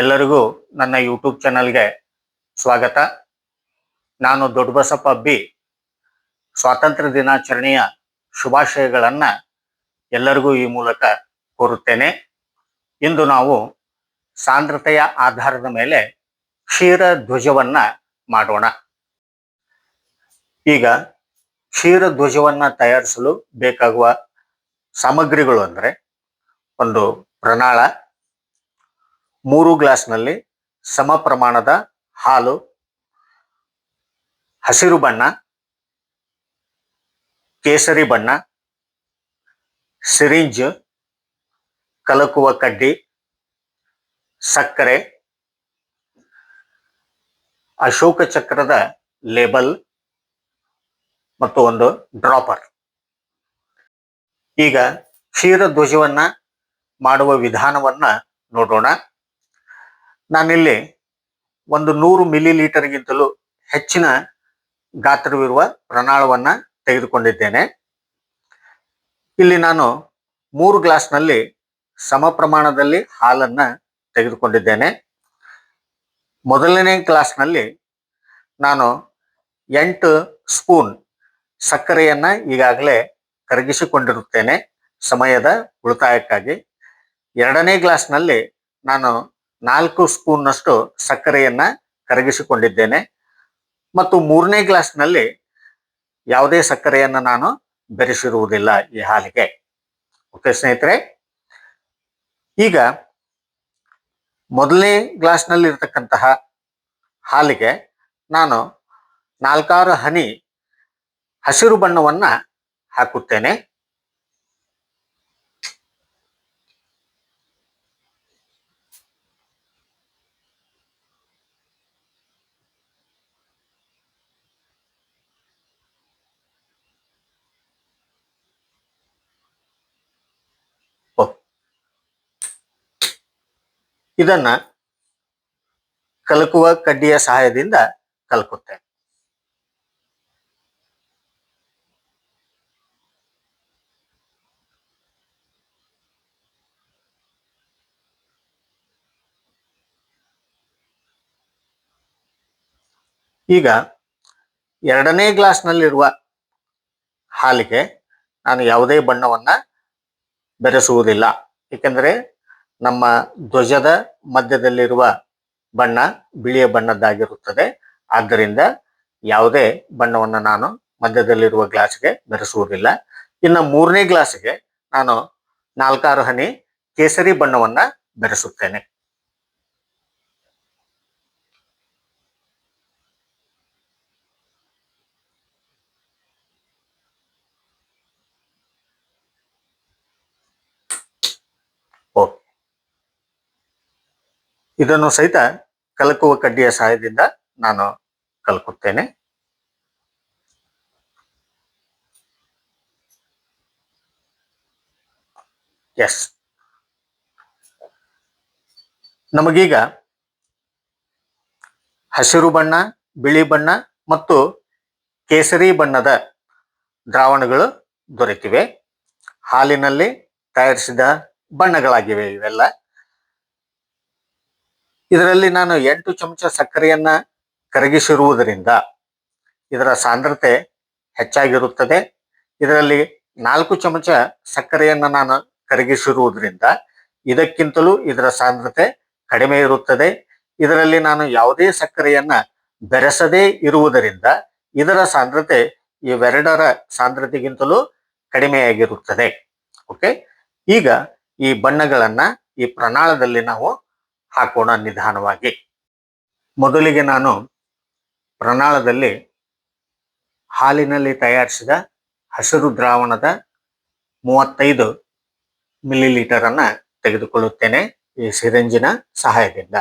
ಎಲ್ಲರಿಗೂ ನನ್ನ ಯೂಟ್ಯೂಬ್ ಚಾನಲ್ಗೆ ಸ್ವಾಗತ. ನಾನು ದೊಡ್ಡಬಸಪ್ಪ ಬಿ ಸ್ವಾತಂತ್ರ್ಯ ದಿನಾಚರಣೆಯ ಶುಭಾಶಯಗಳನ್ನು ಎಲ್ಲರಿಗೂ ಈ ಮೂಲಕ ಕೋರುತ್ತೇನೆ. ಇಂದು ನಾವು ಸಾಂದ್ರತೆಯ ಆಧಾರದ ಮೇಲೆ ಕ್ಷೀರ ಧ್ವಜವನ್ನ ಮಾಡೋಣ. ಈಗ ಕ್ಷೀರ ಧ್ವಜವನ್ನ ತಯಾರಿಸಲು ಬೇಕಾಗುವ ಸಾಮಗ್ರಿಗಳು ಅಂದ್ರೆ ಒಂದು ಪ್ರಣಾಳ ಮೂರು ಗ್ಲಾಸ್ನಲ್ಲಿ ಸಮ ಪ್ರಮಾಣದ ಹಾಲು, ಹಸಿರು ಬಣ್ಣ, ಕೇಸರಿ ಬಣ್ಣ, ಸಿರಿಂಜ್, ಕಲಕುವ ಕಡ್ಡಿ, ಸಕ್ಕರೆ, ಅಶೋಕ ಚಕ್ರದ ಲೇಬಲ್ ಮತ್ತು ಒಂದು ಡ್ರಾಪರ್. ಈಗ ಕ್ಷೀರ ಧ್ವಜವನ್ನ ಮಾಡುವ ವಿಧಾನವನ್ನ ನೋಡೋಣ. ನಾನಿಲ್ಲಿ ಒಂದು ನೂರು ಮಿಲಿ ಲೀಟರ್ಗಿಂತಲೂ ಹೆಚ್ಚಿನ ಗಾತ್ರವಿರುವ ಪ್ರಣಾಳವನ್ನು ತೆಗೆದುಕೊಂಡಿದ್ದೇನೆ. ಇಲ್ಲಿ ನಾನು ಮೂರು ಗ್ಲಾಸ್ನಲ್ಲಿ ಸಮ ಪ್ರಮಾಣದಲ್ಲಿ ಹಾಲನ್ನು ತೆಗೆದುಕೊಂಡಿದ್ದೇನೆ. ಮೊದಲನೇ ಗ್ಲಾಸ್ನಲ್ಲಿ ನಾನು ಎಂಟು ಸ್ಪೂನ್ ಸಕ್ಕರೆಯನ್ನು ಈಗಾಗಲೇ ಕರಗಿಸಿಕೊಂಡಿರುತ್ತೇನೆ ಸಮಯದ ಉಳಿತಾಯಕ್ಕಾಗಿ. ಎರಡನೇ ಗ್ಲಾಸ್ನಲ್ಲಿ ನಾನು ನಾಲ್ಕು ಸ್ಪೂನ್ನಷ್ಟು ಸಕ್ಕರೆಯನ್ನ ಕರಗಿಸಿಕೊಂಡಿದ್ದೇನೆ. ಮತ್ತು ಮೂರನೇ ಗ್ಲಾಸ್ನಲ್ಲಿ ಯಾವುದೇ ಸಕ್ಕರೆಯನ್ನ ನಾನು ಬೆರೆಸಿರುವುದಿಲ್ಲ ಈ ಹಾಲಿಗೆ. ಓಕೆ ಸ್ನೇಹಿತರೆ, ಈಗ ಮೊದಲನೇ ಗ್ಲಾಸ್ನಲ್ಲಿ ಇರತಕ್ಕಂತಹ ಹಾಲಿಗೆ ನಾನು ನಾಲ್ಕಾರು ಹನಿ ಹಸಿರು ಬಣ್ಣವನ್ನ ಹಾಕುತ್ತೇನೆ. ಇದನ್ನ ಕಲಕುವ ಕಡ್ಡಿಯ ಸಹಾಯದಿಂದ ಕಲಕುತ್ತೆ. ಈಗ ಎರಡನೇ ಗ್ಲಾಸ್ನಲ್ಲಿರುವ ಹಾಲಿಗೆ ನಾನು ಯಾವುದೇ ಬಣ್ಣವನ್ನ ಬೆರೆಸುವುದಿಲ್ಲ. ಏಕೆಂದರೆ ನಮ್ಮ ಧ್ವಜದ ಮಧ್ಯದಲ್ಲಿರುವ ಬಣ್ಣ ಬಿಳಿಯ ಬಣ್ಣದ್ದಾಗಿರುತ್ತದೆ. ಆದ್ದರಿಂದ ಯಾವುದೇ ಬಣ್ಣವನ್ನು ನಾನು ಮಧ್ಯದಲ್ಲಿರುವ ಗ್ಲಾಸ್ಗೆ ಬೆರೆಸುವುದಿಲ್ಲ ಇನ್ನು ಮೂರನೇ ಗ್ಲಾಸ್ಗೆ ನಾನು ನಾಲ್ಕಾರು ಹನಿ ಕೇಸರಿ ಬಣ್ಣವನ್ನ ಬೆರೆಸುತ್ತೇನೆ ಓಕೆ ಇದನ್ನು ಸಹಿತ ಕಲಕುವ ಕಡ್ಡಿಯ ಸಹಾಯದಿಂದ ನಾನು ಕಲಕುತ್ತೇನೆ. ಎಸ್ ನಮಗೀಗ ಹಸಿರು ಬಣ್ಣ, ಬಿಳಿ ಬಣ್ಣ ಮತ್ತು ಕೇಸರಿ ಬಣ್ಣದ ದ್ರಾವಣಗಳು ದೊರೆತಿವೆ. ಹಾಲಿನಲ್ಲಿ ತಯಾರಿಸಿದ ಬಣ್ಣಗಳಾಗಿವೆ ಇವೆಲ್ಲ. ಇದರಲ್ಲಿ ನಾನು ಎಂಟು ಚಮಚ ಸಕ್ಕರೆಯನ್ನ ಕರಗಿಸಿರುವುದರಿಂದ ಇದರ ಸಾಂದ್ರತೆ ಹೆಚ್ಚಾಗಿರುತ್ತದೆ. ಇದರಲ್ಲಿ ನಾಲ್ಕು ಚಮಚ ಸಕ್ಕರೆಯನ್ನ ನಾನು ಕರಗಿಸಿರುವುದರಿಂದ ಇದಕ್ಕಿಂತಲೂ ಇದರ ಸಾಂದ್ರತೆ ಕಡಿಮೆ ಇರುತ್ತದೆ. ಇದರಲ್ಲಿ ನಾನು ಯಾವುದೇ ಸಕ್ಕರೆಯನ್ನ ಬೆರೆಸದೇ ಇರುವುದರಿಂದ ಇದರ ಸಾಂದ್ರತೆ ಇವೆರಡರ ಸಾಂದ್ರತೆಗಿಂತಲೂ ಕಡಿಮೆಯಾಗಿರುತ್ತದೆ. ಓಕೆ ಈಗ ಈ ಬಣ್ಣಗಳನ್ನ ಈ ಪ್ರಣಾಳದಲ್ಲಿ ನಾವು ಹಾಕೋಣ ನಿಧಾನವಾಗಿ. ಮೊದಲಿಗೆ ನಾನು ಪ್ರಣಾಳದಲ್ಲಿ ಹಾಲಿನಲ್ಲಿ ತಯಾರಿಸಿದ ಹಸಿರು ದ್ರಾವಣದ ಮೂವತ್ತೈದು ಮಿಲಿ ಲೀಟರ್ ಅನ್ನ ತೆಗೆದುಕೊಳ್ಳುತ್ತೇನೆ ಈ ಸಿರಂಜಿನ ಸಹಾಯದಿಂದ.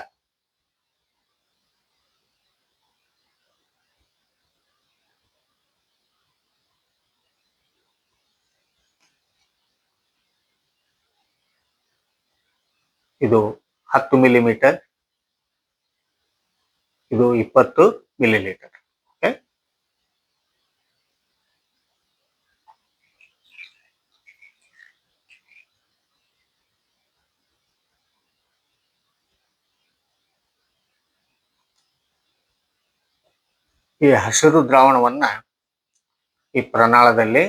ಇದು ಹತ್ತು ಮಿಲಿಮೀಟರ್ ಇದು ಇಪ್ಪತ್ತು ಮಿಲಿಲೀಟರ್ ಓಕೆ ಈ ಹಸಿರು ದ್ರಾವಣವನ್ನ ಈ ಪ್ರಣಾಳದಲ್ಲಿ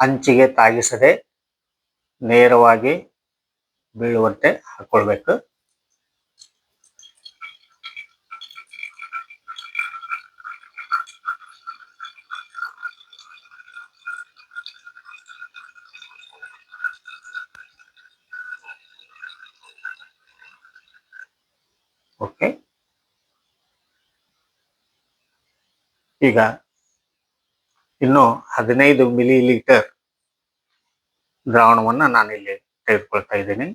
ಅಂಚಿಗೆ ತಾಗಿಸದೆ ನೇರವಾಗಿ ಬೀಳುವಂತೆ ಹಾಕೊಳ್ಬೇಕು. ಓಕೆ. ಈಗ ಇನ್ನು ಹದಿನೈದು ಮಿಲಿ ಲೀಟರ್ ದ್ರಾವಣವನ್ನ ನಾನು ಇಲ್ಲಿ ತೆಗೆದುಕೊಳ್ತಾ ಇದ್ದೀನಿ.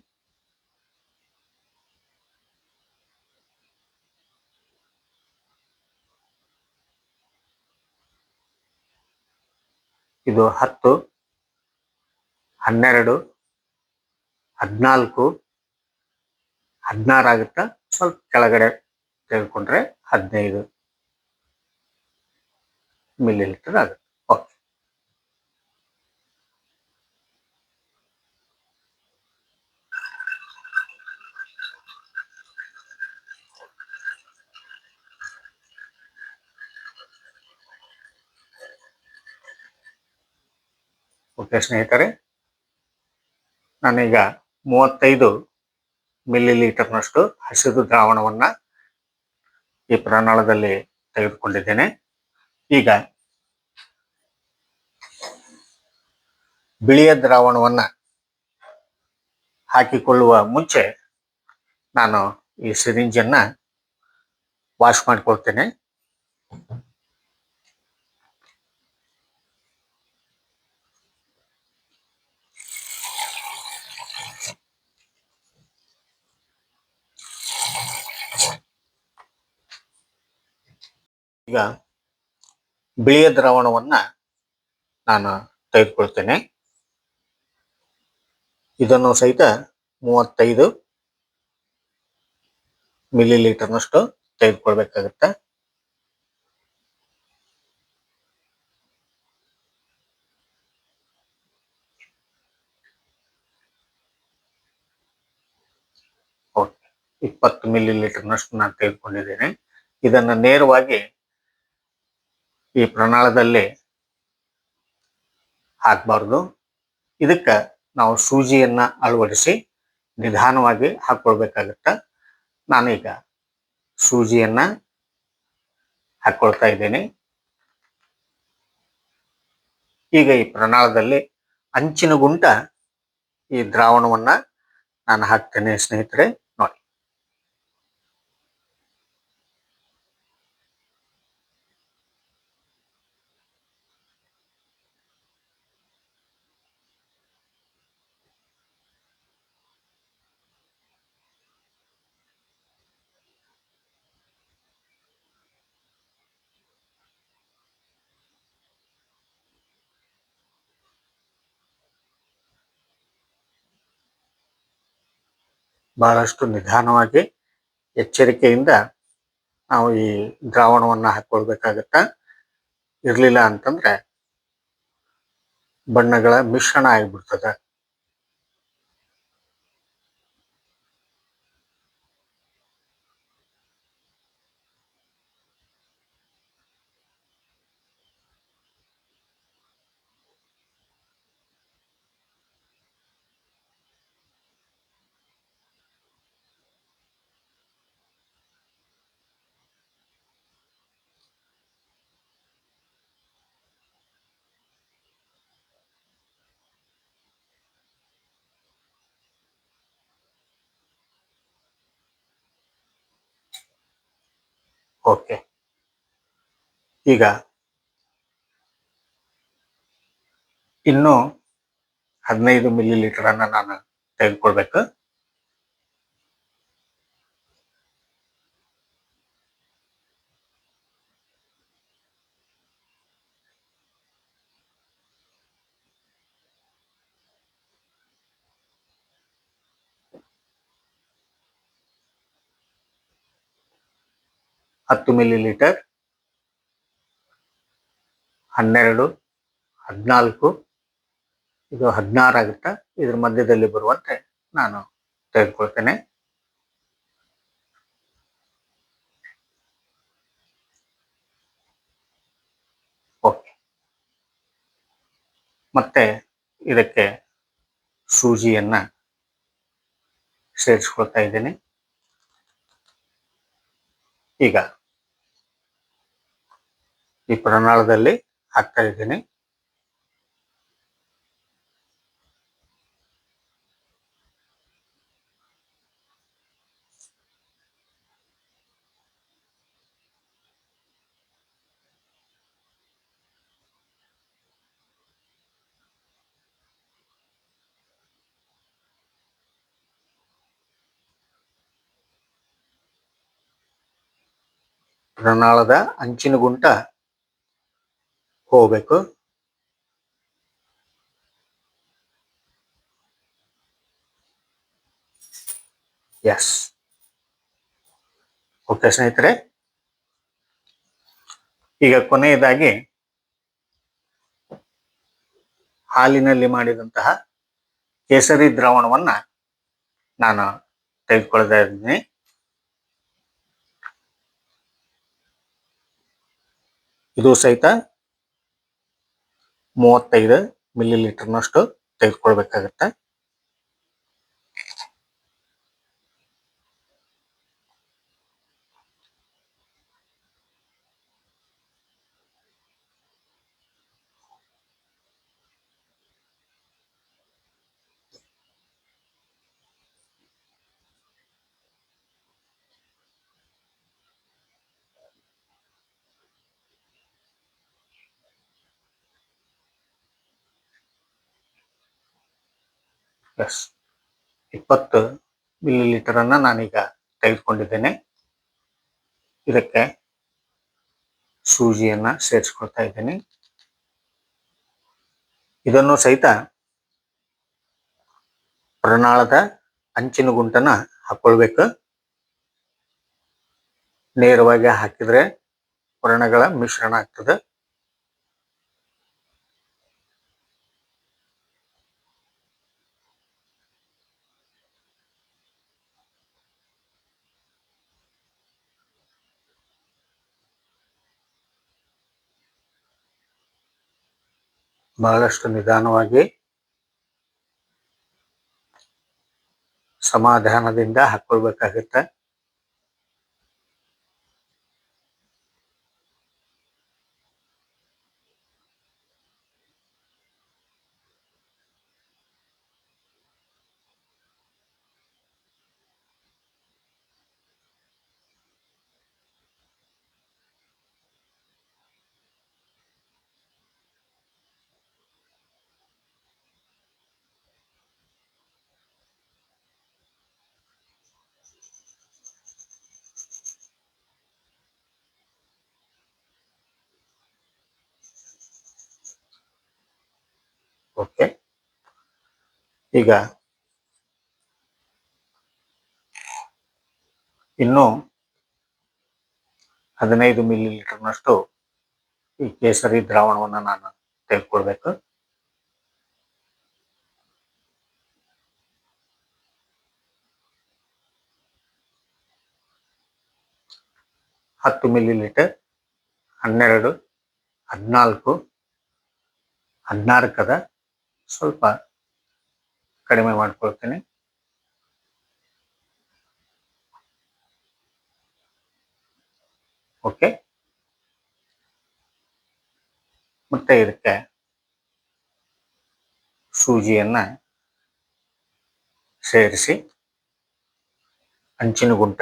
ಇದು ಹತ್ತು, ಹನ್ನೆರಡು, ಹದಿನಾಲ್ಕು, ಹದಿನಾರು ಆಗುತ್ತಾ? ಸ್ವಲ್ಪ ಕೆಳಗಡೆ ತೆಗೆದುಕೊಂಡ್ರೆ ಹದಿನೈದು ಮಿಲಿ ಲೀಟರ್ ಆಗುತ್ತೆ. ಓಕೆ ಸ್ನೇಹಿತರೆ, ನಾನೀಗ ಮೂವತ್ತೈದು ಮಿಲಿ ಲೀಟರ್ನಷ್ಟು ಹಸಿರು ದ್ರಾವಣವನ್ನ ಈ ಪ್ರಣಾಳದಲ್ಲಿ ತೆಗೆದುಕೊಂಡಿದ್ದೇನೆ. ಈಗ ಬಿಳಿಯ ದ್ರಾವಣವನ್ನ ಹಾಕಿಕೊಳ್ಳುವ ಮುಂಚೆ ನಾನು ಈ ಸಿರಿಂಜನ್ನು ವಾಶ್ ಮಾಡಿಕೊಳ್ತೇನೆ. ಈಗ ಬಿಳಿಯ ದ್ರಾವಣವನ್ನ ನಾನು ತೆಗೆದುಕೊಳ್ತೇನೆ. ಇದನ್ನು ಸಹಿತ ಮೂವತ್ತೈದು ಮಿಲಿ ಲೀಟರ್ನಷ್ಟು ತೆಗೆದುಕೊಳ್ಬೇಕಾಗತ್ತೆ ಇಪ್ಪತ್ತು ಮಿಲಿ ಲೀಟರ್ನಷ್ಟು ನಾನು ತೆಗೆದುಕೊಂಡಿದ್ದೇನೆ. ಇದನ್ನ ನೇರವಾಗಿ ಈ ಪ್ರಣಾಳದಲ್ಲಿ ಹಾಕಬಾರ್ದು. ಇದಕ್ಕೆ ನಾವು ಸೂಜಿಯನ್ನ ಅಳವಡಿಸಿ ನಿಧಾನವಾಗಿ ಹಾಕೊಳ್ಬೇಕಾಗತ್ತ ನಾನೀಗ ಸೂಜಿಯನ್ನ ಹಾಕೊಳ್ತಾ ಇದ್ದೇನೆ. ಈಗ ಈ ಪ್ರಣಾಳದಲ್ಲಿ ಅಂಚಿನ ಗುಂಟ ಈ ದ್ರಾವಣವನ್ನ ನಾನು ಹಾಕ್ತೇನೆ ಸ್ನೇಹಿತರೆ. ಬಹಳಷ್ಟು ನಿಧಾನವಾಗಿ ಎಚ್ಚರಿಕೆಯಿಂದ ನಾವು ಈ ದ್ರಾವಣವನ್ನ ಹಾಕೊಳ್ಬೇಕಾಗತ್ತ? ಇರ್ಲಿಲ್ಲ ಅಂತಂದ್ರೆ ಬಣ್ಣಗಳ ಮಿಶ್ರಣ ಆಗಿಬಿಡ್ತದ. ಓಕೆ ಈಗ ಇನ್ನು ಹದಿನೈದು ಮಿಲಿ ಲೀಟರ್ ಅನ್ನ ನಾನು ತೆಗೆದುಕೊಳ್ಬೇಕು. ಹತ್ತು ಮಿಲಿ ಲೀಟರ್ ಹನ್ನೆರಡು, ಹದಿನಾಲ್ಕು, ಇದು ಹದಿನಾರು ಇದ್ರ ಮಧ್ಯದಲ್ಲಿ ಬರುವಂತೆ ನಾನು ತೆಗೆದುಕೊಳ್ತೇನೆ. ಓಕೆ. ಮತ್ತೆ ಇದಕ್ಕೆ ಸೂಜಿಯನ್ನ ಸೇರಿಸ್ಕೊಳ್ತಾ ಇದ್ದೀನಿ. ಈಗ ಈ ಪ್ರಣಾಳದಲ್ಲಿ ಹಾಕ್ತಾ ಇದ್ದೀನಿ ಪ್ರಣಾಳದ ಅಂಚಿನ ಗುಂಟ ಹೋಗ್ಬೇಕು. ಎಸ್ ಓಕೆ ಸ್ನೇಹಿತರೆ. ಈಗ ಕೊನೆಯದಾಗಿ ಹಾಲಿನಲ್ಲಿ ಮಾಡಿದಂತಹ ಕೇಸರಿ ದ್ರಾವಣವನ್ನ ನಾನು ತೆಗೆದುಕೊಳ್ತಾ ಇದ್ದೀನಿ. ಇದು ಸಹಿತ ಮೂವತ್ತೈದು ಮಿಲಿ ಲೀಟರ್ನಷ್ಟು ತೆಗೆದುಕೊಳ್ಬೇಕಾಗತ್ತೆ. ಎಸ್ ಇಪ್ಪತ್ತು ಮಿಲಿ ಲೀಟರನ್ನು ನಾನೀಗ ತೆಗೆದುಕೊಂಡಿದ್ದೇನೆ. ಇದಕ್ಕೆ ಸೂಜಿಯನ್ನು ಸೇರಿಸ್ಕೊಳ್ತಾ ಇದ್ದೇನೆ. ಇದನ್ನು ಸಹಿತ ಪ್ರಣಾಳದ ಅಂಚಿನ ಗುಂಟನ ಹಾಕೊಳ್ಬೇಕು. ನೇರವಾಗಿ ಹಾಕಿದ್ರೆ ವರ್ಣಗಳ ಮಿಶ್ರಣ ಆಗ್ತದೆ. ಬಹಳಷ್ಟು ನಿಧಾನವಾಗಿ ಸಮಾಧಾನದಿಂದ ಹಾಕೊಳ್ಬೇಕಾಗತ್ತೆ ಓಕೆ. ಈಗ ಇನ್ನು ಹದಿನೈದು ಮಿಲಿ ಲೀಟರ್ನಷ್ಟು ಈ ಕೇಸರಿ ದ್ರಾವಣವನ್ನು ನಾನು ತೆಗೆದುಕೊಳ್ಬೇಕು. ಹತ್ತು ಮಿಲಿ ಲೀಟರ್ ಹನ್ನೆರಡು, ಹದಿನಾಲ್ಕು ಹದಿನಾಲ್ಕದ ಸ್ವಲ್ಪ ಕಡಿಮೆ ಮಾಡ್ಕೊಳ್ತೀನಿ. ಓಕೆ. ಮತ್ತೆ ಇದಕ್ಕೆ ಸೂಜಿಯನ್ನ ಸೇರಿಸಿ ಅಂಚಿನ ಗುಂಟ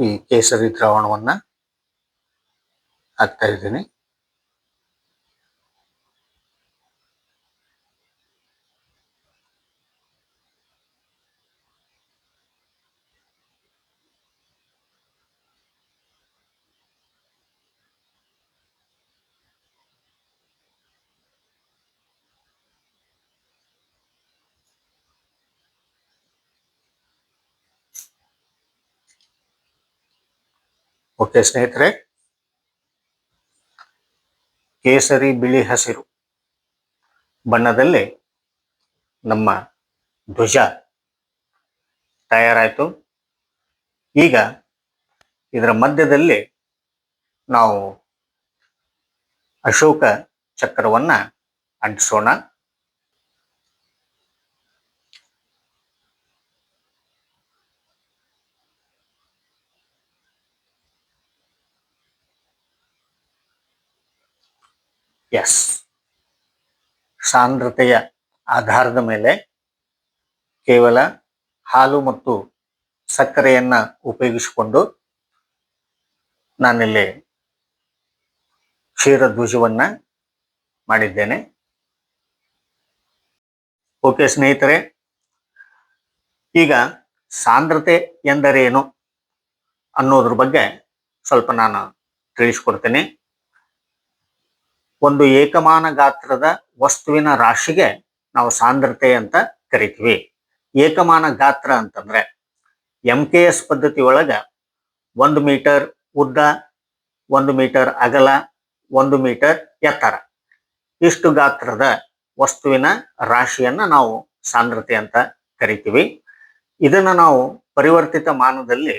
ಈ ಕೇಸರಿ ದ್ರಾವಣವನ್ನ ಹಾಕ್ತಾ ಇದ್ದೀನಿ. ಓಕೆ ಸ್ನೇಹಿತರೆ, ಕೇಸರಿ ಬಿಳಿ ಹಸಿರು ಬಣ್ಣದಲ್ಲಿ ನಮ್ಮ ಧ್ವಜ ತಯಾರಾಯಿತು. ಈಗ ಇದರ ಮಧ್ಯದಲ್ಲಿ ನಾವು ಅಶೋಕ ಚಕ್ರವನ್ನು ಅಂಟಿಸೋಣ. ಎಸ್ ಸಾಂದ್ರತೆಯ ಆಧಾರದ ಮೇಲೆ ಕೇವಲ ಹಾಲು ಮತ್ತು ಸಕ್ಕರೆಯನ್ನ ಉಪಯೋಗಿಸಿಕೊಂಡು ನಾನಿಲ್ಲಿ ಕ್ಷೀರ ಧ್ವಜವನ್ನ ಮಾಡಿದ್ದೇನೆ. ಓಕೆ ಸ್ನೇಹಿತರೆ, ಈಗ ಸಾಂದ್ರತೆ ಎಂದರೇನು ಅನ್ನೋದ್ರ ಬಗ್ಗೆ ಸ್ವಲ್ಪ ನಾನು ತಿಳಿಸ್ಕೊಡ್ತೇನೆ. ಒಂದು ಏಕಮಾನ ಗಾತ್ರದ ವಸ್ತುವಿನ ರಾಶಿಗೆ ನಾವು ಸಾಂದ್ರತೆ ಅಂತ ಕರಿತೀವಿ. ಏಕಮಾನ ಗಾತ್ರ ಅಂತಂದ್ರೆ ಎಂ ಕೆ ಎಸ್ ಪದ್ಧತಿ ಒಳಗ ಒಂದು ಮೀಟರ್ ಉದ್ದ, ಒಂದು ಮೀಟರ್ ಅಗಲ, ಒಂದು ಮೀಟರ್ ಎತ್ತರ. ಇಷ್ಟು ಗಾತ್ರದ ವಸ್ತುವಿನ ರಾಶಿಯನ್ನ ನಾವು ಸಾಂದ್ರತೆ ಅಂತ ಕರಿತೀವಿ. ಇದನ್ನ ನಾವು ಪರಿವರ್ತಿತ ಮಾನದಲ್ಲಿ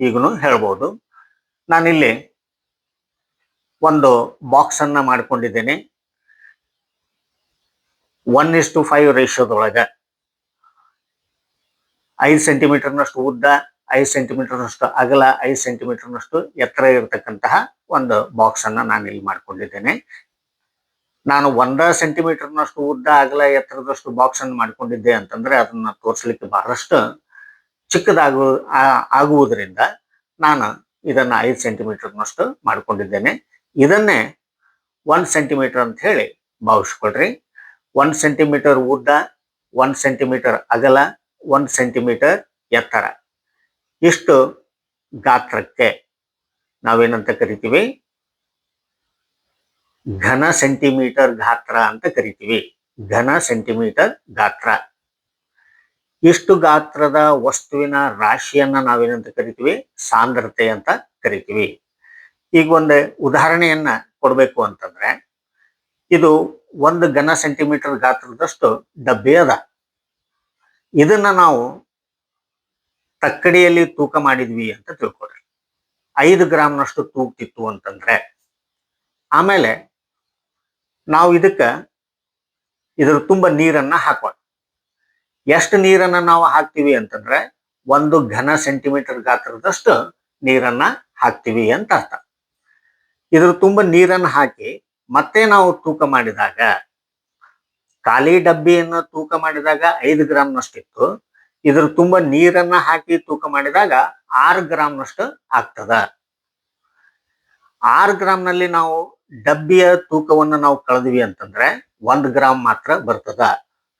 ಈಗನು ಹೇಳ್ಬೋದು. ನಾನಿಲ್ಲಿ ಒಂದು ಬಾಕ್ಸ್ ಅನ್ನ ಮಾಡ್ಕೊಂಡಿದ್ದೇನೆ. ಒನ್ ಇಸ್ ಟು ಫೈವ್ ರೇಷಿಯೋದೊಳಗ ಐದು ಸೆಂಟಿಮೀಟರ್ನಷ್ಟು ಉದ್ದ, ಐದು ಸೆಂಟಿಮೀಟರ್ನಷ್ಟು ಅಗಲ, ಐದು ಸೆಂಟಿಮೀಟರ್ನಷ್ಟು ಎತ್ತರ ಇರತಕ್ಕಂತಹ ಒಂದು ಬಾಕ್ಸ್ ಅನ್ನ ನಾನು ಇಲ್ಲಿ ಮಾಡ್ಕೊಂಡಿದ್ದೇನೆ. ನಾನು ಒಂದ ಸೆಂಟಿಮೀಟರ್ನಷ್ಟು ಉದ್ದ, ಅಗಲ, ಎತ್ತರದಷ್ಟು ಬಾಕ್ಸ್ ಅನ್ನು ಮಾಡ್ಕೊಂಡಿದ್ದೆ ಅಂತಂದ್ರೆ ಅದನ್ನ ತೋರಿಸ್ಲಿಕ್ಕೆ ಬಹಳಷ್ಟು ಚಿಕ್ಕದಾಗು ಆಗುವುದರಿಂದ ನಾನು ಇದನ್ನ ಐದು ಸೆಂಟಿಮೀಟರ್ನಷ್ಟು ಮಾಡ್ಕೊಂಡಿದ್ದೇನೆ. ಇದನ್ನೇ ಒನ್ ಸೆಂಟಿಮೀಟರ್ ಅಂತ ಹೇಳಿ ಭಾವಿಸ್ಕೊಳ್ರಿ. ಒನ್ ಸೆಂಟಿಮೀಟರ್ ಉದ್ದ ಒನ್ ಸೆಂಟಿಮೀಟರ್ ಅಗಲ ಒನ್ ಸೆಂಟಿಮೀಟರ್ ಎತ್ತರ. ಇಷ್ಟು ಗಾತ್ರಕ್ಕೆ ನಾವೇನಂತ ಕರಿತೀವಿ? ಘನ ಸೆಂಟಿಮೀಟರ್ ಗಾತ್ರ ಅಂತ ಕರಿತೀವಿ. ಘನ ಸೆಂಟಿಮೀಟರ್ ಗಾತ್ರ. ಇಷ್ಟು ಗಾತ್ರದ ವಸ್ತುವಿನ ರಾಶಿಯನ್ನ ನಾವೇನಂತ ಕರಿತೀವಿ? ಸಾಂದ್ರತೆ ಅಂತ ಕರಿತೀವಿ. ಈಗ ಒಂದು ಉದಾಹರಣೆಯನ್ನ ಕೊಡಬೇಕು ಅಂತಂದ್ರೆ, ಇದು ಒಂದು ಘನ ಸೆಂಟಿಮೀಟರ್ ಗಾತ್ರದಷ್ಟು ಡಬ್ಬಿ ಅದ. ಇದನ್ನ ನಾವು ತಕ್ಕಡಿಯಲ್ಲಿ ತೂಕ ಮಾಡಿದ್ವಿ ಅಂತ ತಿಳ್ಕೊಳ್ರಿ. ಐದು ಗ್ರಾಮ್ನಷ್ಟು ತೂಕ್ತಿತ್ತು ಅಂತಂದ್ರೆ, ಆಮೇಲೆ ನಾವು ಇದಕ್ಕ ಇದ್ರ ತುಂಬ ನೀರನ್ನ ಹಾಕೋಣ ಎಷ್ಟು ನೀರನ್ನ ನಾವು ಹಾಕ್ತಿವಿ ಅಂತಂದ್ರೆ, ಒಂದು ಘನ ಸೆಂಟಿಮೀಟರ್ ಗಾತ್ರದಷ್ಟು ನೀರನ್ನ ಹಾಕ್ತಿವಿ ಅಂತ ಅರ್ಥ. ಇದ್ರ ತುಂಬ ನೀರನ್ನ ಹಾಕಿ ಮತ್ತೆ ನಾವು ತೂಕ ಮಾಡಿದಾಗ, ಖಾಲಿ ಡಬ್ಬಿಯನ್ನು ತೂಕ ಮಾಡಿದಾಗ ಐದು ಗ್ರಾಮ್ನಷ್ಟಿತ್ತು. ಇದ್ರ ತುಂಬ ನೀರನ್ನ ಹಾಕಿ ತೂಕ ಮಾಡಿದಾಗ ಆರು ಗ್ರಾಮ್ನಷ್ಟು ಆಗ್ತದ. ಆರು ಗ್ರಾಮ್ನಲ್ಲಿ ನಾವು ಡಬ್ಬಿಯ ತೂಕವನ್ನು ನಾವು ಕಳೆದ್ವಿ ಅಂತಂದ್ರೆ ಒಂದು ಗ್ರಾಮ್ ಮಾತ್ರ ಬರ್ತದ.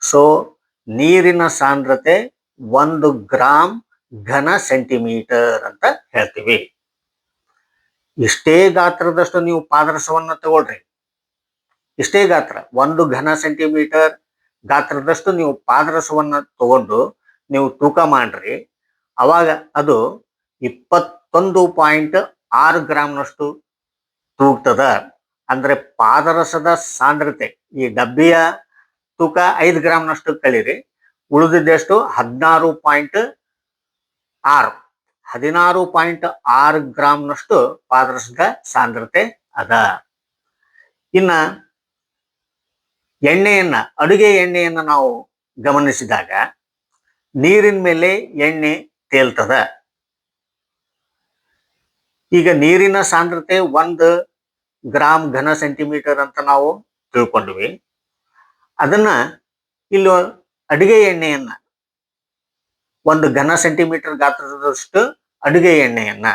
ಸೊ, ನೀರಿನ ಸಾಂದ್ರತೆ ಒಂದು ಗ್ರಾಮ್ ಘನ ಸೆಂಟಿಮೀಟರ್ ಅಂತ ಹೇಳ್ತೀವಿ. ಇಷ್ಟೇ ಗಾತ್ರದಷ್ಟು ನೀವು ಪಾದರಸವನ್ನ ತಗೊಳ್ರಿ. ಇಷ್ಟೇ ಗಾತ್ರ, ಒಂದು ಘನ ಸೆಂಟಿಮೀಟರ್ ಗಾತ್ರದಷ್ಟು ನೀವು ಪಾದರಸವನ್ನ ತಗೊಂಡು ನೀವು ತೂಕ ಮಾಡ್ರಿ. ಅವಾಗ ಅದು ಇಪ್ಪತ್ತೊಂದು ಪಾಯಿಂಟ್ ಆರು ಗ್ರಾಮ್ನಷ್ಟು ತೂಗ್ತದ. ಅಂದ್ರೆ ಪಾದರಸದ ಸಾಂದ್ರತೆ, ಈ ಡಬ್ಬಿಯ ತೂಕ ಐದು ಗ್ರಾಮ್ನಷ್ಟು ಕಳೀರಿ. ಉಳಿದಿದ್ದಷ್ಟು ಹದಿನಾರು ಪಾಯಿಂಟ್ ಆರು. ಹದಿನಾರು ಪಾಯಿಂಟ್ ಆರು ಗ್ರಾಮ್ನಷ್ಟು ಪಾದರಸದ ಸಾಂದ್ರತೆ ಅದ. ಇನ್ನ ಎಣ್ಣೆಯನ್ನ, ಅಡುಗೆ ಎಣ್ಣೆಯನ್ನ ನಾವು ಗಮನಿಸಿದಾಗ ನೀರಿನ ಮೇಲೆ ಎಣ್ಣೆ ತೇಲ್ತದ. ಈಗ ನೀರಿನ ಸಾಂದ್ರತೆ ಒಂದು ಗ್ರಾಮ್ ಘನ ಸೆಂಟಿಮೀಟರ್ ಅಂತ ನಾವು ತಿಳ್ಕೊಂಡ್ವಿ. ಅದನ್ನ ಇಲ್ಲಿ ಅಡುಗೆ ಎಣ್ಣೆಯನ್ನ ಒಂದು ಘನ ಸೆಂಟಿಮೀಟರ್ ಗಾತ್ರದಷ್ಟು ಅಡುಗೆ ಎಣ್ಣೆಯನ್ನ,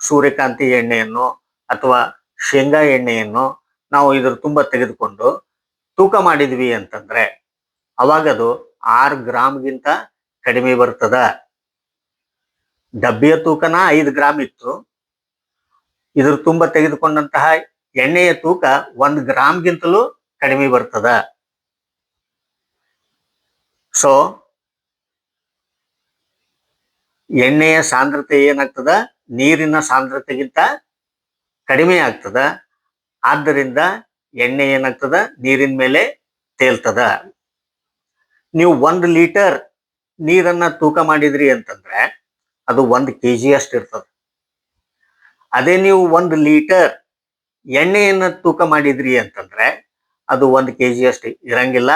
ಸೂರ್ಯಕಾಂತಿ ಎಣ್ಣೆಯನ್ನು ಅಥವಾ ಶೇಂಗಾ ಎಣ್ಣೆಯನ್ನು ನಾವು ಇದ್ರ ತುಂಬಾ ತೆಗೆದುಕೊಂಡು ತೂಕ ಮಾಡಿದ್ವಿ ಅಂತಂದ್ರೆ ಅವಾಗ ಅದು ಆರು ಗ್ರಾಮ್ಗಿಂತ ಕಡಿಮೆ ಬರ್ತದ. ಡಬ್ಬಿಯ ತೂಕನ ಐದು ಗ್ರಾಮ್ ಇತ್ತು. ಇದ್ರ ತುಂಬ ತೆಗೆದುಕೊಂಡಂತಹ ಎಣ್ಣೆಯ ತೂಕ ಒಂದು ಗ್ರಾಮ್ಗಿಂತಲೂ ಕಡಿಮೆ ಬರ್ತದ. ಸೊ ಎಣ್ಣೆಯ ಸಾಂದ್ರತೆ ಏನಾಗ್ತದ? ನೀರಿನ ಸಾಂದ್ರತೆಗಿಂತ ಕಡಿಮೆ ಆಗ್ತದ. ಆದ್ದರಿಂದ ಎಣ್ಣೆ ಏನಾಗ್ತದ? ನೀರಿನ ಮೇಲೆ ತೇಲ್ತದ. ನೀವು ಒಂದು ಲೀಟರ್ ನೀರನ್ನ ತೂಕ ಮಾಡಿದ್ರಿ ಅಂತಂದ್ರೆ ಅದು ಒಂದು ಕೆ ಜಿ ಇರ್ತದೆ. ಅದೇ ನೀವು ಒಂದು ಲೀಟರ್ ಎಣ್ಣೆಯನ್ನು ತೂಕ ಮಾಡಿದ್ರಿ ಅಂತಂದ್ರೆ ಅದು ಒಂದು ಕೆ ಜಿ ಅಷ್ಟು ಇರಂಗಿಲ್ಲ.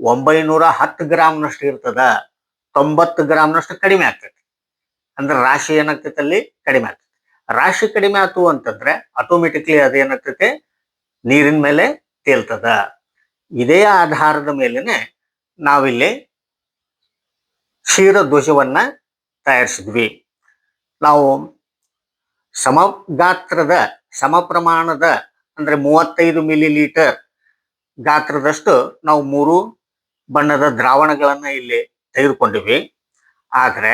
ಒಂಬೈನೂರ ಹತ್ತು ಗ್ರಾಮ್ನಷ್ಟು ಇರ್ತದ. ತೊಂಬತ್ತು ಗ್ರಾಮ್ನಷ್ಟು ಕಡಿಮೆ ಆಗ್ತೈತಿ. ಅಂದ್ರೆ ರಾಶಿ ಏನಾಗ್ತೈತೆ ಅಲ್ಲಿ? ಕಡಿಮೆ ಆಗ್ತದೆ ರಾಶಿ ಕಡಿಮೆ ಆತು ಅಂತಂದ್ರೆ ಆಟೋಮೆಟಿಕ್ಲಿ ಅದೇನಾಗ್ತೈತೆ ನೀರಿನ ಮೇಲೆ ತೇಲ್ತದ. ಇದೇ ಆಧಾರದ ಮೇಲೆನೆ ನಾವಿಲ್ಲಿ ಕ್ಷೀರ ದೋಷವನ್ನ ತಯಾರಿಸಿದ್ವಿ. ನಾವು ಸಮ ಗಾತ್ರದ ಸಮ ಪ್ರಮಾಣದ ಅಂದ್ರೆ ಮೂವತ್ತೈದು ಮಿಲಿ ಲೀಟರ್ ಗಾತ್ರದಷ್ಟು ನಾವು ಮೂರು ಬಣ್ಣದ ದ್ರಾವಣಗಳನ್ನ ಇಲ್ಲಿ ತೆಗೆದುಕೊಂಡಿವಿ ಆದ್ರೆ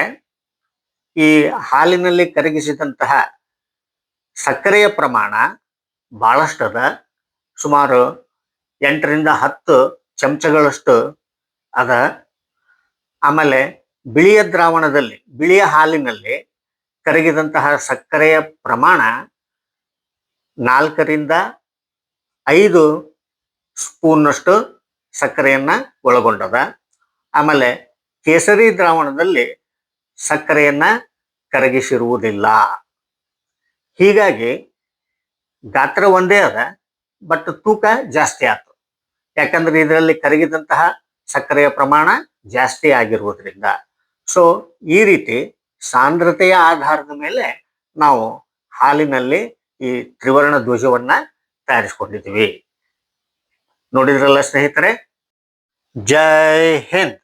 ಈ ಹಾಲಿನಲ್ಲಿ ಕರಗಿಸಿದಂತಹ ಸಕ್ಕರೆಯ ಪ್ರಮಾಣ ಬಹಳಷ್ಟದ ಸುಮಾರು ಎಂಟರಿಂದ ಹತ್ತು ಚಮಚಗಳಷ್ಟು ಅದ. ಆಮೇಲೆ ಬಿಳಿಯ ದ್ರಾವಣದಲ್ಲಿ, ಬಿಳಿಯ ಹಾಲಿನಲ್ಲಿ ಕರಗಿದಂತಹ ಸಕ್ಕರೆಯ ಪ್ರಮಾಣ ನಾಲ್ಕರಿಂದ ಐದು ಸ್ಪೂನ್ನಷ್ಟು ಸಕ್ಕರೆಯನ್ನ ಒಳಗೊಂಡದ. ಆಮೇಲೆ ಕೇಸರಿ ದ್ರಾವಣದಲ್ಲಿ ಸಕ್ಕರೆಯನ್ನ ಕರಗಿಸಿರುವುದಿಲ್ಲ. ಹೀಗಾಗಿ ಗಾತ್ರ ಒಂದೇ ಅದ ಬಟ್ ತೂಕ ಜಾಸ್ತಿ ಆಯ್ತು ಯಾಕಂದ್ರೆ ಇದರಲ್ಲಿ ಕರಗಿದಂತಹ ಸಕ್ಕರೆಯ ಪ್ರಮಾಣ ಜಾಸ್ತಿ ಆಗಿರುವುದರಿಂದ. ಸೊ ಈ ರೀತಿ ಸಾಂದ್ರತೆಯ ಆಧಾರದ ಮೇಲೆ ನಾವು ಹಾಲಿನಲ್ಲಿ ಈ ತ್ರಿವರ್ಣ ಧ್ವಜವನ್ನ ತಯಾರಿಸಿಕೊಂಡಿದ್ದೀವಿ. ನೋಡಿದ್ರಲ್ಲ ಸ್ನೇಹಿತರೆ? ಜೈ ಹಿಂದ್!